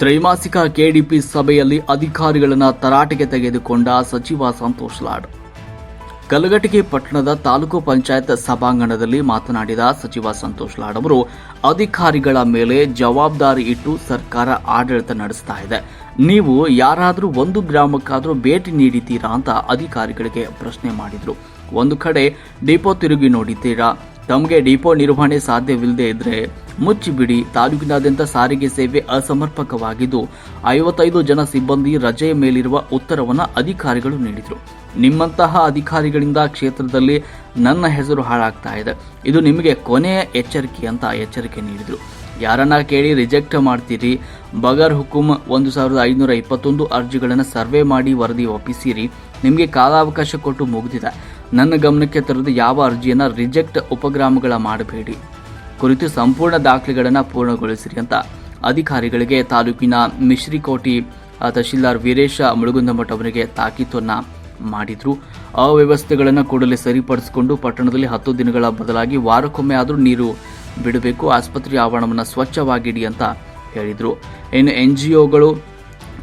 ತ್ರೈಮಾಸಿಕ ಕೆಡಿಪಿ ಸಭೆಯಲ್ಲಿ ಅಧಿಕಾರಿಗಳನ್ನು ತರಾಟೆಗೆ ತೆಗೆದುಕೊಂಡ ಸಚಿವ ಸಂತೋಷ್ ಲಾಡ್. ಕಲಘಟಗಿ ಪಟ್ಟಣದ ತಾಲೂಕು ಪಂಚಾಯತ್ ಸಭಾಂಗಣದಲ್ಲಿ ಮಾತನಾಡಿದ ಸಚಿವ ಸಂತೋಷ್ ಲಾಡ್ ಅವರು, ಅಧಿಕಾರಿಗಳ ಮೇಲೆ ಜವಾಬ್ದಾರಿ ಇಟ್ಟು ಸರ್ಕಾರ ಆಡಳಿತ ನಡೆಸ್ತಾ ಇದೆ. ನೀವು ಯಾರಾದರೂ ಒಂದು ಗ್ರಾಮಕ್ಕಾದರೂ ಭೇಟಿ ನೀಡಿದ್ದೀರಾ ಅಂತ ಅಧಿಕಾರಿಗಳಿಗೆ ಪ್ರಶ್ನೆ ಮಾಡಿದರು. ಒಂದು ಕಡೆ ಡಿಪೋ ತಿರುಗಿ ನೋಡಿದ್ದೀರಾ? ತಮಗೆ ಡಿಪೋ ನಿರ್ವಹಣೆ ಸಾಧ್ಯವಿಲ್ಲದೆ ಇದ್ರೆ ಮುಚ್ಚಿಬಿಡಿ. ತಾಲೂಕಿನಾದ್ಯಂತ ಸಾರಿಗೆ ಸೇವೆ ಅಸಮರ್ಪಕವಾಗಿದ್ದು, ಐವತ್ತೈದು ಜನ ಸಿಬ್ಬಂದಿ ರಜೆಯ ಮೇಲಿರುವ ಉತ್ತರವನ್ನು ಅಧಿಕಾರಿಗಳು ನೀಡಿದರು. ನಿಮ್ಮಂತಹ ಅಧಿಕಾರಿಗಳಿಂದ ಕ್ಷೇತ್ರದಲ್ಲಿ ನನ್ನ ಹೆಸರು ಹಾಳಾಗ್ತಾ ಇದೆ. ಇದು ನಿಮಗೆ ಕೊನೆಯ ಎಚ್ಚರಿಕೆ ಅಂತ ಎಚ್ಚರಿಕೆ ನೀಡಿದರು. ಯಾರನ್ನ ಕೇಳಿ ರಿಜೆಕ್ಟ್ ಮಾಡ್ತೀರಿ, ಬಗರ್ ಹುಕುಂ ಒಂದು ಸಾವಿರದ ಐನೂರ ಇಪ್ಪತ್ತೊಂದು ಅರ್ಜಿಗಳನ್ನು ಸರ್ವೆ ಮಾಡಿ ವರದಿ ಒಪ್ಪಿಸಿರಿ. ನಿಮಗೆ ಕಾಲಾವಕಾಶ ಕೊಟ್ಟು ಮುಗಿದಿದೆ. ನನ್ನ ಗಮನಕ್ಕೆ ತರದು ಯಾವ ಅರ್ಜಿಯನ್ನು ರಿಜೆಕ್ಟ್ ಉಪಗ್ರಾಮಗಳ ಮಾಡಬೇಡಿ. ಕುರಿತು ಸಂಪೂರ್ಣ ದಾಖಲೆಗಳನ್ನು ಪೂರ್ಣಗೊಳಿಸಿರಿ ಅಂತ ಅಧಿಕಾರಿಗಳಿಗೆ ತಾಲೂಕಿನ ಮಿಶ್ರಿಕೋಟಿ ತಹಶೀಲ್ದಾರ್ ವೀರೇಶ ಮುಳುಗುಂದಮಠ ಅವರಿಗೆ ತಾಕೀತನ್ನ ಮಾಡಿದ್ರು. ಅವ್ಯವಸ್ಥೆಗಳನ್ನು ಕೂಡಲೇ ಸರಿಪಡಿಸಿಕೊಂಡು ಪಟ್ಟಣದಲ್ಲಿ ಹತ್ತು ದಿನಗಳ ಬದಲಾಗಿ ವಾರಕ್ಕೊಮ್ಮೆ ಆದರೂ ನೀರು ಬಿಡಬೇಕು, ಆಸ್ಪತ್ರೆ ಆವರಣವನ್ನು ಸ್ವಚ್ಛವಾಗಿಡಿ ಅಂತ ಹೇಳಿದರು. ಇನ್ನು ಎನ್ ಜಿ ಒಗಳು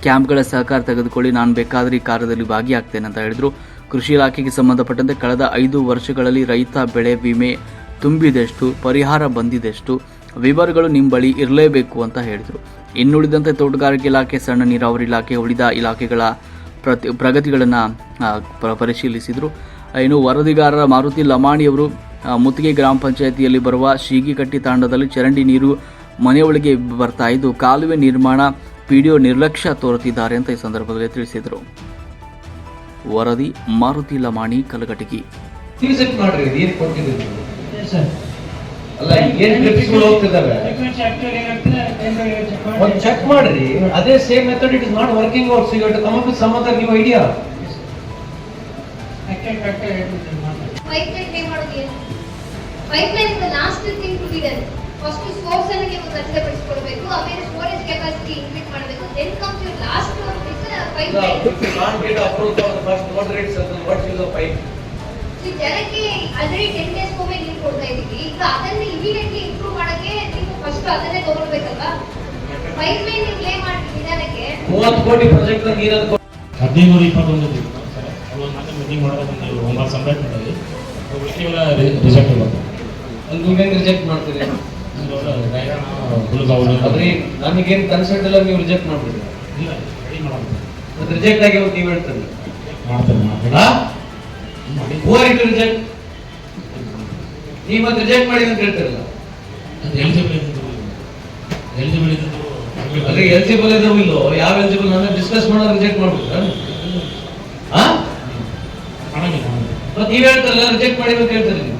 ಕ್ಯಾಂಪ್ಗಳ ಸಹಕಾರ ತೆಗೆದುಕೊಳ್ಳಿ, ನಾನು ಬೇಕಾದರೆ ಈ ಕಾರ್ಯದಲ್ಲಿ ಭಾಗಿಯಾಗ್ತೇನೆ ಅಂತ ಹೇಳಿದರು. ಕೃಷಿ ಇಲಾಖೆಗೆ ಸಂಬಂಧಪಟ್ಟಂತೆ ಕಳೆದ ಐದು ವರ್ಷಗಳಲ್ಲಿ ರೈತ ಬೆಳೆ ವಿಮೆ ತುಂಬಿದೆಷ್ಟು, ಪರಿಹಾರ ಬಂದಿದೆಷ್ಟು, ವಿವರಗಳು ನಿಮ್ಮ ಬಳಿ ಇರಲೇಬೇಕು ಅಂತ ಹೇಳಿದರು. ಇನ್ನುಳಿದಂತೆ ತೋಟಗಾರಿಕೆ ಇಲಾಖೆ, ಸಣ್ಣ ನೀರಾವರಿ ಇಲಾಖೆ, ಉಳಿದ ಇಲಾಖೆಗಳ ಪ್ರತಿ ಪ್ರಗತಿಗಳನ್ನು ಪರಿಶೀಲಿಸಿದರು. ಇನ್ನು ವರದಿಗಾರರ ಮಾರುತಿ ಲಮಾಣಿಯವರು ಮುತ್ತಿಗೆ ಗ್ರಾಮ ಪಂಚಾಯಿತಿಯಲ್ಲಿ ಬರುವ ಶೀಗಿಕಟ್ಟಿ ತಾಂಡದಲ್ಲಿ ಚರಂಡಿ ನೀರು ಮನೆಯೊಳಗೆ ಬರ್ತಾ ಇದ್ದು, ಕಾಲುವೆ ನಿರ್ಮಾಣ, ಪಿಡಿಒ ನಿರ್ಲಕ್ಷ್ಯ ತೋರುತ್ತಿದ್ದಾರೆ ಅಂತ ಈ ಸಂದರ್ಭದಲ್ಲಿ ತಿಳಿಸಿದರು. ವರದಿ ಮಾರುತಿ ಲಮಾಣಿ ಕಲಘಟಗಿ ವಿಸಿಟ್ ಮಾಡ್ರಿ ಇದು? ಏನ್ ಕೊಟ್ಟಿದ್ದೀರಿ ನೀವು? ಸರ್ ಅಲ್ಲ ಏನ್ ಒಂದು ಚೆಕ್ ಮಾಡ್ರಿ ಅದೇ same method it is not working out so you to come up with some other new idea ಮಾಡೋದು ಏನು? Last thing to be done first source ಅನ್ನು ನೀವು ಖಚಿತಪಡಿಸಿಕೊಳ್ಬೇಕು ಆಮೇಲೆ ಸ್ಟೋರೇಜ್ ಕೆಪಾಸಿಟಿ ಇನ್ಕ್ರೀಸ್ ಮಾಡಬೇಕು then comes your last pipe ಜನಕ್ಕೆ already ten days ಒಮ್ಮೆ ನೀರು ಕೊಡ್ತಾ ಈಗ ಅದನ್ನ ಇಮಿಡಿಯೇಟ್ಲಿ ಇಂಪ್ರೂವ್ ಮಾಡಕ್ಕೆ ನೀವು ಫಸ್ಟ್ ಅದನ್ನೇ ತಗೊಳ್ಬೇಕಲ್ವಾ? ಪೈಪ್ ಲೈನ್ ನೀವು ಪ್ಲೇ ಮಾಡಿ ನಿಧಾನಕ್ಕೆ. ಮೂವತ್ತು ಕೋಟಿ ಪ್ರಾಜೆಕ್ಟ್ ನೀರನ್ನು ಹದಿನೈದು ಇಪ್ಪತ್ತೊಂದು ಸರ್. ಅವಾಗ ಮತ್ತೆ ಮೀಟಿಂಗ್ ಮಾಡೋದಂತ ಒಂಬತ್ತು ಉಳಿಕೆಲ್ಲ ರಿಸಲ್ಟ್ ಇರುತ್ತೆ ನೀವೇನ್ ರಿಜೆಕ್ಟ್ ಮಾಡ್ತೀರಿ? ಅದ್ರಿ ನನಗೇನ್ ಕನ್ಸಲ್ಟ್ ಇಲ್ಲ ನೀವು ರಿಜೆಕ್ಟ್ ಮಾಡ್ಬಿಡ್ರಿ. ಇಲ್ಲ. ಮತ್ತೆ ರಿಜೆಕ್ಟ್ ಆಗಿ ಹೋಗಿ ನೀವು ಹೇಳ್ತಾರೆ ಮಾಡ್ತಾರೆ ಮಾಡಬೇಡ ಮಾಡಿ ಇಟ್ಟು ರಿಜೆಕ್ಟ್ ನೀವು ಮತ್ತೆ ರಿಜೆಕ್ಟ್ ಮಾಡಿ ಅಂತ ಹೇಳ್ತಿರಲ್ಲ. ಅದು ಎಲಿಜಿಬಲ್ ಎಲಿಜಿಬಲ್ ಅದೇ ಎಲಿಜಿಬಲ್ ಇದಾವ ಇಲ್ಲೋ ಯಾವ ಎಲಿಜಿಬಲ್ ನಾನು ಡಿಸ್ಕಸ್ ಮಾಡೋದು ರಿಜೆಕ್ಟ್ ಮಾಡಂಗಿಲ್ಲ ಮತ್ತೆ ನೀವು ಹೇಳ್ತಾರಲ್ಲ ರಿಜೆಕ್ಟ್ ಮಾಡಿ ಅಂತ ಹೇಳ್ತಾರೆ ನೀವು.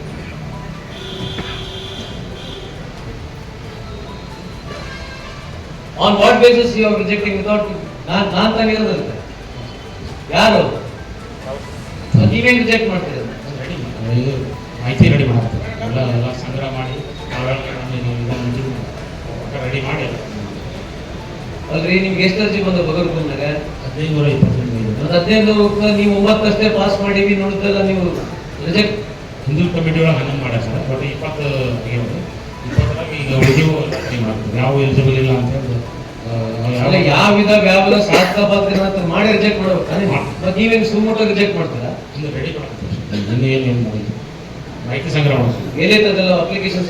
On what basis you are rejecting without ನಾನ್ ನಾನು ತಾನೇ ಯಾರು? ನೀವೇನು ರಿಜೆಕ್ಟ್ ಮಾಡ್ತೀರಿ ಮಾಹಿತಿ ರೆಡಿ ಮಾಡ್ತಾರೆ ಎಲ್ಲ ಎಲ್ಲ ಸಂಗ್ರಹ ಮಾಡಿ ರೆಡಿ ಮಾಡಿ. ಅಲ್ರಿ ನಿಮ್ಗೆ ಎಷ್ಟು ಅರ್ಜಿ ಬಂದ ಬಂದಾಗ? ಹದಿನೈದು ನೂರ ಹದಿನೈದು ನೀವು ಒಂಬತ್ತಷ್ಟೇ ಪಾಸ್ ಮಾಡೀವಿ ನೋಡಿದ್ರೆ ನೀವು. ರಿಜೆಕ್ಟ್ ಹಿಂದೂ ಕಮಿಟಿ ಒಳಗೆ ಹನ್ನೊಂದು ಮಾಡ್ಯಾರ ಸರ್. ಬಟ್ ಇಪ್ಪತ್ತು ಇಪ್ಪತ್ತರಾಗ ಈಗ ಉಳಿದೀವು ರೆಡಿ ಮಾಡ್ತೀವಿ ಯಾವ ಎಲಿಜಿಬಲ್ ಇಲ್ಲ ಅಂತ ಯಾವ- ಇದಾವ ಯಾವ ಸಾಧಕ ಮಾಡಿ ರಿಜೆಕ್ಟ್ ಮಾಡ್ಬೇಕು? ಮತ್ತೆ ನೀವೇನು ಸುಮ್ಮನೆ ರಿಜೆಕ್ಟ್ ಮಾಡ್ತೀರಾ? ಇಲ್ಲ ರೆಡಿ ಮಾಡ್ತೀವಿ ಏನು ಮಾಹಿತಿ ಸಂಗ್ರಹ ಮಾಡ್ತೀವಿ. ಅದೆಲ್ಲ ಅಪ್ಲಿಕೇಶನ್ಸ್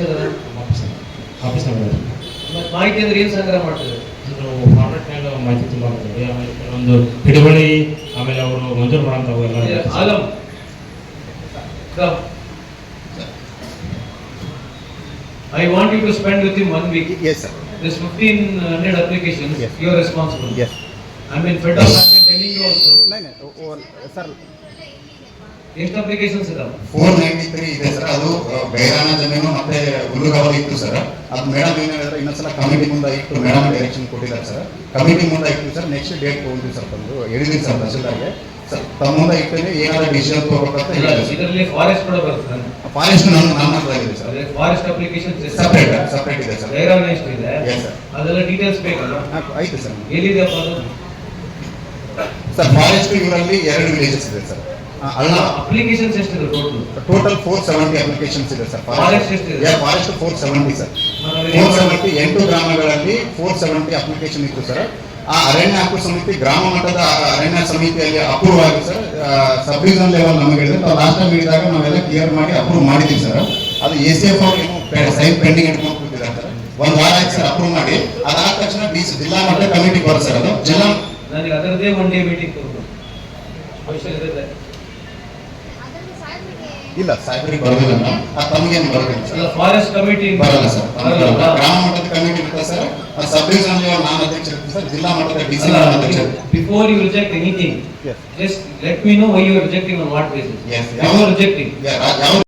ಆಫೀಸ್ ಮತ್ತೆ ಮಾಹಿತಿ ಅಂದ್ರೆ ಏನು ಸಂಗ್ರಹ ಮಾಡ್ತೀವಿ ನಾವು ಫಾರ್ಮೆಟ್ನಾಗ ಮಾಹಿತಿ ತುಂಬ ಆಗ್ತದೆ ಆಮೇಲೆ ಕೆಲವೊಂದು ಹಿಡುವಳಿ ಆಮೇಲೆ ಅವರು ಮಂಜೂರು ಮಾಡೋಂಥವು ಎಲ್ಲ Alam. I want you to spend with in one week Yes, sir. This fifteen hundred applications Yes. You are responsible Yes. Telling you also No, नहीं sir, ಎಷ್ಟು ಅಪ್ಲಿಕೇಶನ್ಸ್ ಇದಾವೆ. ಫೋರ್ ನೈಂಟಿ ತ್ರೀ ಇದೆ ಸರ್ ಅದು ಜಮೀನು ಮತ್ತೆ ಹುಲ್ಲುಗಾವಲು ಇತ್ತು ಸರ್ ಅದು ಮೇಡಮ್ ಏನು ಹೇಳಿದ್ರೆ ಇನ್ನೊಂದ್ಸಲ ಕಮಿಟಿ ಮುಂದೆ ಇಟ್ಟು ಮೇಡಮ್ ಡೈರೆಕ್ಷನ್ ಕೊಟ್ಟಿದ್ದಾರೆ ಸರ್ ಕಮಿಟಿ ಮುಂದೆ ಇಟ್ಟು ಸರ್ ನೆಕ್ಸ್ಟ್ ಡೇಟ್ ತೊಗೊಂಡ್ವಿ ಸರ್ ಬಂದು. ಹೇಳಿದ್ವಿ ಸರ್ ತಹಸೀಲ್ದಾರ್ಗೆ. ಸರ್ ತಮ್ಮ ಮುಂದೆ ಏನಾದ್ರು ಡಿಸಿಷನ್ ತಗೋಬೇಕಂತ ಇಲ್ಲ ಹೇಳಿದ್ರು ಇದರಲ್ಲಿ ಫಾರೆಸ್ಟ್ ಕೂಡ ಬರ್ತದೆ ಫಾರೆಸ್ಟ್ ನಮ್ಮ ನಮ್ಮ ಹತ್ರ ಇದೆ sir forest application separate separate ಇದೆ. ಸರ್ ಎಷ್ಟು ಇದೆ. Yes, sir. ಅದೆಲ್ಲ ಡೀಟೇಲ್ಸ್ ಬೇಕಲ್ಲ? ಹಾಂ ಆಯ್ತು ಸರ್ ಎಲ್ಲಿದೆಯಪ್ಪ ಅದು? ಸರ್ ಫಾರೆಸ್ಟ್ ಇವರಲ್ಲಿ ಎರಡು ವಿಲೇಜಸ್ ಇದೆ ಸರ್. ಅಲ್ಲ ಅಪ್ಲಿಕೇಶನ್ಸ್ ಎಷ್ಟಿದೆ total total four seventy applications ಇದೆ ಸರ್ Forest ಎಷ್ಟಿದೆ? Forest four seventy sir. Four seventy ಎಂಟು ಗ್ರಾಮಗಳಲ್ಲಿ ಫೋರ್ ಸೆವೆಂಟಿ ಅಪ್ಲಿಕೇಶನ್ ಇತ್ತು ಸರ್. ಆ ಅರಣ್ಯ ಹಕ್ಕು ಸಮಿತಿ ಗ್ರಾಮ ಮಟ್ಟದ ಅರಣ್ಯ ಸಮಿತಿಯಲ್ಲಿ ಅಪ್ರೂವ್ ಆಗಿ ಸರ್. ಸಬ್ ಡಿವಿಷನ್ ಲೆವೆಲ್ ನಮಗೆ ಹೇಳಿದ್ರೆ. ನಾವು ಲಾಸ್ಟ್ ಟೈಮ್ ಹೇಳಿದಾಗ ನಾವೆಲ್ಲ ಕ್ಲಿಯರ್ ಮಾಡಿ ಅಪ್ರೂವ್ ಮಾಡಿದ್ದೀವಿ ಸರ್. ಅದು ಎ ಸಿ ಎಫ್ ಅವ್ರು ಏನು ಸೈನ್ ಪೆಂಡಿಂಗ್ ಇಟ್ಕೊಂಡು ಕೂತಿದ್ದಾರೆ ಸರ್. ಒಂದು ವಾರ ಆಯ್ತು ಸರ್ ಅಪ್ರೂವ್ ಮಾಡಿ. ಅದಾದ ತಕ್ಷಣ ಡಿ ಜಿಲ್ಲಾ ಮಟ್ಟದ ಕಮಿಟಿ ಬರೋ ಸರ್ ಅದು. ಅದರದೇ ಒನ್ ಡೇ ಮೀಟಿಂಗ್ ಅವಶ್ಯಕತೆ ಇಲ್ಲ ಸಾಹೇಬ್ರಿಗೆ ಬರೋದಿಲ್ಲ. ಮೇಡಮ್ ಅದು ತಮಗೇನು ಬರೋದಿಲ್ಲ ಸರ್? ಫಾರೆಸ್ಟ್ ಕಮಿಟಿ ಬರಲ್ಲ ಸರ್. ಗ್ರಾಮ ಮಟ್ಟದ ಕಮಿಟಿ ಇರ್ತದೆ ಸರ್? ಸಬ್ ಡಿವಿಷನ್ ನಾನು ಅಧ್ಯಕ್ಷ ಇರ್ತೀನಿ ಸರ್. ಜಿಲ್ಲಾ ಮಟ್ಟದ ಡಿಸಿ ಅಧ್ಯಕ್ಷ before you reject anything. Just let me know why you rejecting on what basis rejecting